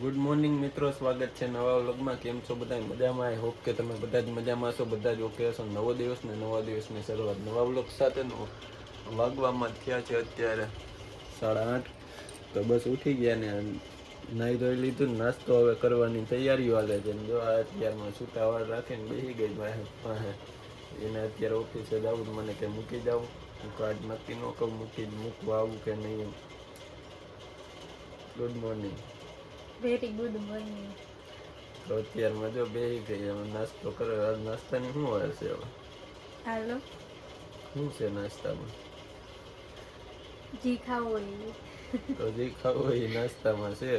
Good morning મિત્રો, સ્વાગત છે નવા વ્લોગમાં. કેમ છો બધા મજામાં? આઈ હોપ કે તમે બધા જ મજામાં છો બધા જ ઓકે હશો. નવો દિવસ ને નવા દિવસની શરૂઆત. નવા વ્લોગ સાથેનો વાગવામાં થયા છે અત્યારે સાડા આઠ. તો બસ ઉઠી ગયા ને નાહી ધોઈ લીધું નાસ્તો હવે કરવાની તૈયારીઓ હાલે છે. જો આ અત્યારમાં છૂટાવાળ રાખીને બેસી ગઈ પાસે એને અત્યારે ઓફિસે જવું મને કે મૂકી જાઉં. હું કાર્ડ નક્કી ન કહું મૂકી મૂકવા આવું કે નહીં good morning very good morning તો અત્યારમાં જો બેસી ગઈ હવે નાસ્તો કરે આજ નાસ્તાની શું હોય છે હવે? હાલો. શું છે નાસ્તામાં? જી ખાવું તો જી ખાવું એ નાસ્તામાં છે.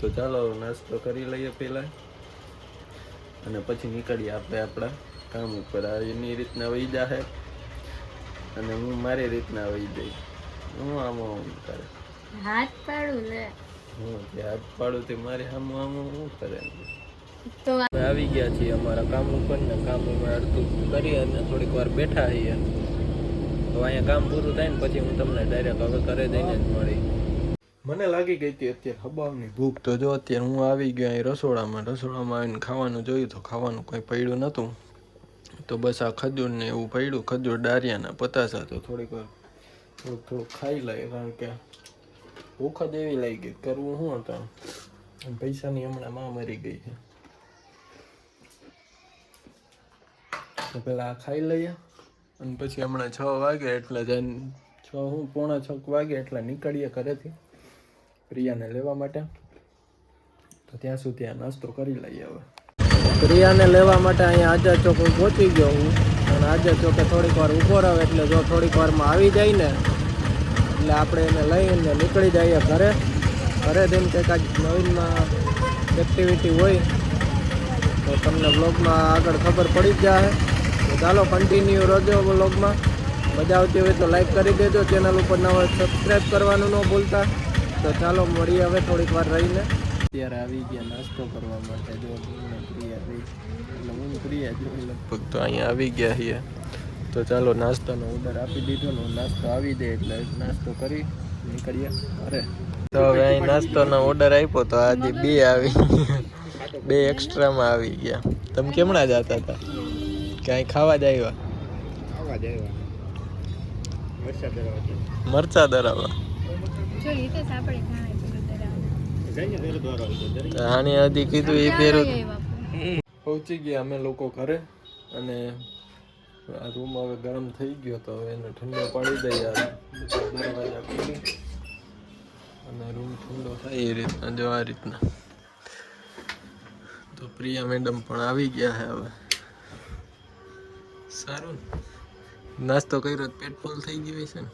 તો ચાલો નાસ્તો કરી લઈએ પેલા અને પછી નીકળીએ આપણે આપણા કામ ઉપર. એની રીતના વહી જાહે. અને હું મારી રીતના વહી જઈ હું આમ આમ કરે. હાથ પાડું ને. હું કે હાથ પાડું તે મારી આમ આમ શું કરે તો આવી ગયા છીએ અમારા કામ ઉપર ને કામ ઉપર અડધું કરી અને થોડીક વાર બેઠા છીએ. તો અહીંયા કામ પૂરું થાય ને પછી હું તમને ડાયરેક્ટ હવે ઘરે જઈને જ મળી. મને લાગી ગઈ હતી અત્યારે હબાવની ભૂખ. તો જો અત્યારે હું આવી ગયો અહીં રસોડામાં. રસોડામાં આવીને ખાવાનું જોયું તો ખાવાનું કંઈ પડ્યું નહોતું. તો બસ આ ખજૂર ને એવું પડ્યું. ખજૂર ડારિયાના પતાસા. તો થોડીક વાર થોડુંક થોડુંક ખાઈ લઈએ કારણ કે ભૂખ જ એવી લાગી કરવું શું હતા પૈસાની હમણાં માં મરી ગઈ છે. તો પેલા ખાઈ લઈએ. અને પછી હમણાં છ વાગે એટલે જઈને છ હું પોણા છ વાગે એટલે નીકળીએ ઘરેથી પ્રિયાને લેવા માટે. તો ત્યાં સુધી આ નાસ્તો કરી લઈએ હવે. પ્રિયાને લેવા માટે અહીંયા આજા ચોક પહોંચી ગયો હું. અને આજા ચોકે થોડીક વાર ઊભો રહ્યો એટલે જો થોડીક વારમાં આવી જાય ને એટલે આપણે એને લઈને નીકળી જઈએ ઘરે. ઘરે જઈને કંઈક આજ નવીનમાં એક્ટિવિટી હોય તો તમને બ્લોગમાં આગળ ખબર પડી જ જાય તો ચાલો કન્ટિન્યુ રહેજો બ્લોગમાં મજા આવતી હોય તો લાઈક કરી દેજો. ચેનલ ઉપર ન હોય સબસ્ક્રાઈબ કરવાનું ન ભૂલતા. તો ચાલો મળીએ હવે થોડીક વાર રહીને. અત્યારે આવી ગયા નાસ્તો કરવા માટે. જો પ્રિયા પ્રિયા લગભગ તો અહીંયા આવી ગયા છીએ. તો ચાલો નાસ્તાનો ઓર્ડર આપી દીધો ને નાસ્તો આવી દે એટલે નાસ્તો કરી નીકળીએ અરે તો હવે અહીં નાસ્તાનો ઓર્ડર આપ્યો તો આજે બે આવી. બે એક્સ્ટ્રામાં આવી ગયા. તમે કેમણા જતા હતા? ક્યાંય ખાવા જ આવ્યા? ખાવા જ આવ્યા. મરચા દરાવા સાપડે હજી કીધું એ પહેરું પહોંચી ગયા અમે લોકો ઘરે અને આ રૂમ હવે ગરમ થઈ ગયો તો હવે એને ઠંડો પાડી દઈએ અને રૂમ ઠંડો થાય એ રીતના, જો આ રીતના. તો પ્રિયા મેડમ પણ આવી ગયા છે હવે. સારું? નાસ્તો કર્યો પેટ ફૂલ થઈ ગયું છે ને?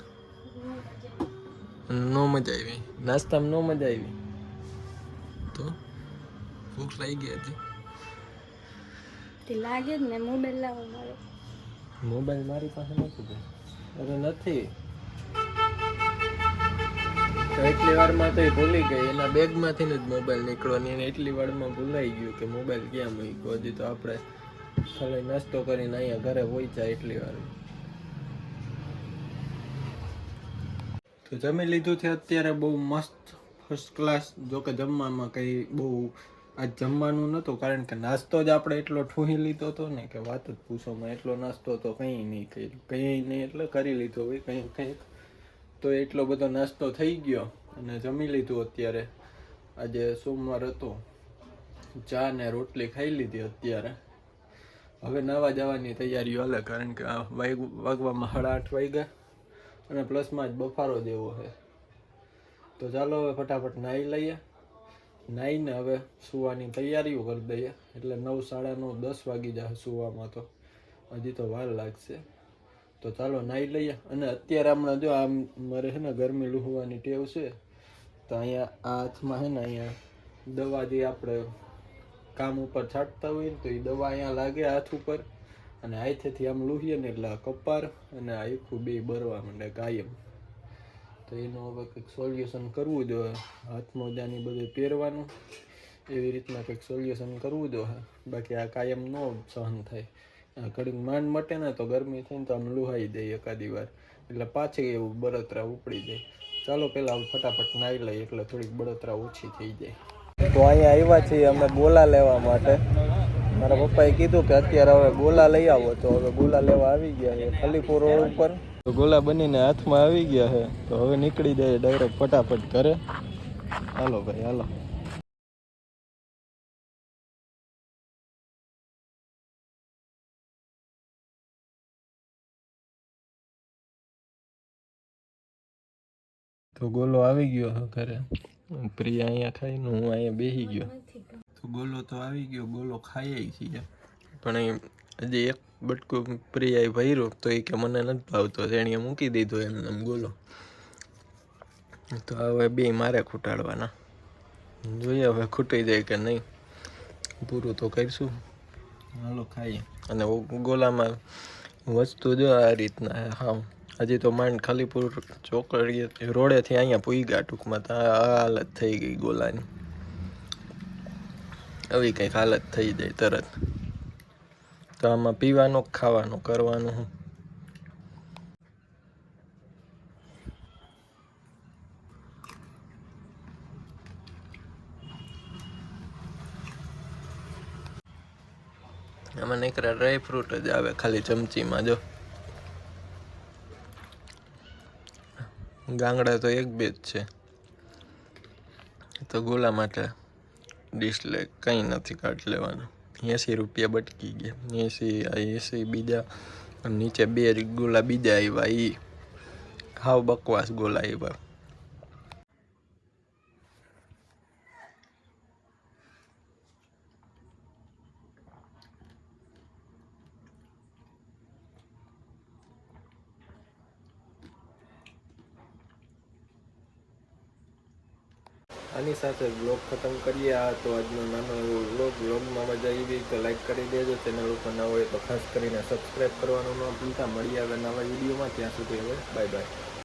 નો મજા આવી. નાસ્તામાં નો મજા આવી? તો? ભૂખ લાગી ગઈ હતી લાગે જ ને, મોબાઈલ લાવવા મારો. મોબાઈલ મારી પાસે નથી. અરે નથી. એટલી વારમાં તો ભૂલી ગઈ. એના બેગમાંથી જ મોબાઈલ નીકળ્યો ને એને એટલી વારમાં ભૂલાઈ ગયું કે મોબાઈલ ક્યાં મૂક્યો? હજી તો આપણે ખાલી નાસ્તો કરીને અહીંયા ઘરે પહોંચ્યા એટલી વાર. તો જમી લીધું છે. અત્યારે બહુ મસ્ત ફર્સ્ટ ક્લાસ જો કે જમવામાં કંઈ બહુ આજ જમવાનું નહોતું કારણ કે નાસ્તો જ આપણે એટલો ઠૂહી લીધો હતો ને કે વાત જ પૂછોમાં એટલો નાસ્તો તો કંઈ નહીં કર્યું. કંઈ નહીં એટલે કરી લીધો હોય કંઈ કંઈક. તો એટલો બધો નાસ્તો થઈ ગયો અને જમી લીધું અત્યારે. આજે સોમવાર હતો. ચા ને રોટલી ખાઈ લીધી અત્યારે. હવે નવા જવાની તૈયારીઓ હાલે, કારણ કે આ વાગ વાગવામાં સાડા આઠ વાગ્યા અને પ્લસમાં જ બફારો દેવો છે. તો ચાલો હવે ફટાફટ નાહી લઈએ. નાહીને હવે સુવાની તૈયારીઓ કરી દઈએ. એટલે નવ સાડા નવ, દસ વાગી જાય સુવામાં તો. હજી તો વાર લાગશે. તો ચાલો નાહી લઈએ. અને અત્યારે હમણાં જો આમ મારે છે ને ગરમી લૂહવાની ટેવ છે, તો અહીંયા આ હાથમાં છે ને અહીંયા દવા જે આપણે કામ ઉપર છાંટતા હોય ને તો એ દવા અહીંયા લાગે હાથ ઉપર. અને હાથેથી આમ લૂહીએ ને એટલે કપાર અને આખું બે બરવા માંડે, કાયમ. તો એનું હવે કંઈક સોલ્યુશન કરવું જોઈએ હાથ મોજાની બધું પહેરવાનું, એવી રીતના કંઈક સોલ્યુશન કરવું જોઈએ બાકી આ કાયમ ન સહન થાય. આ ઘડીક માંડ મટે ને તો ગરમી થઈને તો આમ લુહાઈ જાય એકાદી વાર. એટલે પાછી એવું બળતરા ઉપડી જાય. ચાલો આમ ફટાફટ નાઈ લઈએ, એટલે થોડીક બળતરા ઓછી થઈ જાય. તો અહીંયા આવ્યા છીએ અમે ગોલા લેવા માટે. મારા પપ્પાએ કીધું કે અત્યારે હવે ગોલા લઈ આવો. તો હવે ગોલા લેવા આવી ગયા છે ખલીપુર રોડ ઉપર. તો ગોલા બનીને હાથમાં આવી ગયા છે. તો હવે નીકળી જાય ડાયરેક્ટ ફટાફટ ઘરે. હાલો ભાઈ, હાલો. તો ગોલો આવી ગયો હા ઘરે. પ્રિયા અહીંયા ખાઈને હું અહીંયા બેસી ગયો. તો ગોલો તો આવી ગયો, ગોલો ખાઈ છીએ પણ હજી એક બટકું પ્રિયાએ ભર્યો તો એ કે મને નથી ભાવતો. તેણીએ મૂકી દીધો એમ એમ ગોલો તો હવે બે મારે ખૂટાડવાના. જોઈએ હવે ખૂટી જાય કે નહીં. પૂરું તો કરીશું. હાલો ખાઈએ. અને ગોલામાં વસ્તુ જો આ રીતના હા હજી તો માંડ ખાલીપુર ચોકડીએ રોડેથી અહીંયા પૂગ્યા ટૂંકમાં તો આ હાલત થઈ ગઈ ગોલાની. આવી કંઈક હાલત થઈ જાય તરત. તો આમાં પીવાનું, ખાવાનું, કરવાનું આમાં નીકળે ડ્રાય ફ્રૂટ જ આવે ખાલી ચમચીમાં, જો. ગાંગડા તો એક બે જ છે. તો ગોલા માટે ડિશ લે, કંઈ નથી કાઢ લેવાનું. એંસી રૂપિયા બટકી ગયા. એંસી એંસી બીજા નીચે બે ગોલા બીજા આવ્યા એ હાવ બકવાસ ગોલા આવ્યા આની સાથે બ્લોગ ખતમ કરીએ. આ તો આજનો નાનો એવો બ્લોગ બ્લોગમાં મજા આવી તો લાઈક કરી દેજો. ચેનલ ઉપર ન હોય તો ખાસ કરીને સબસ્ક્રાઈબ કરવાનું ન ભૂલતા. મળી આવે નવા વિડીયોમાં ત્યાં સુધી હવે બાય બાય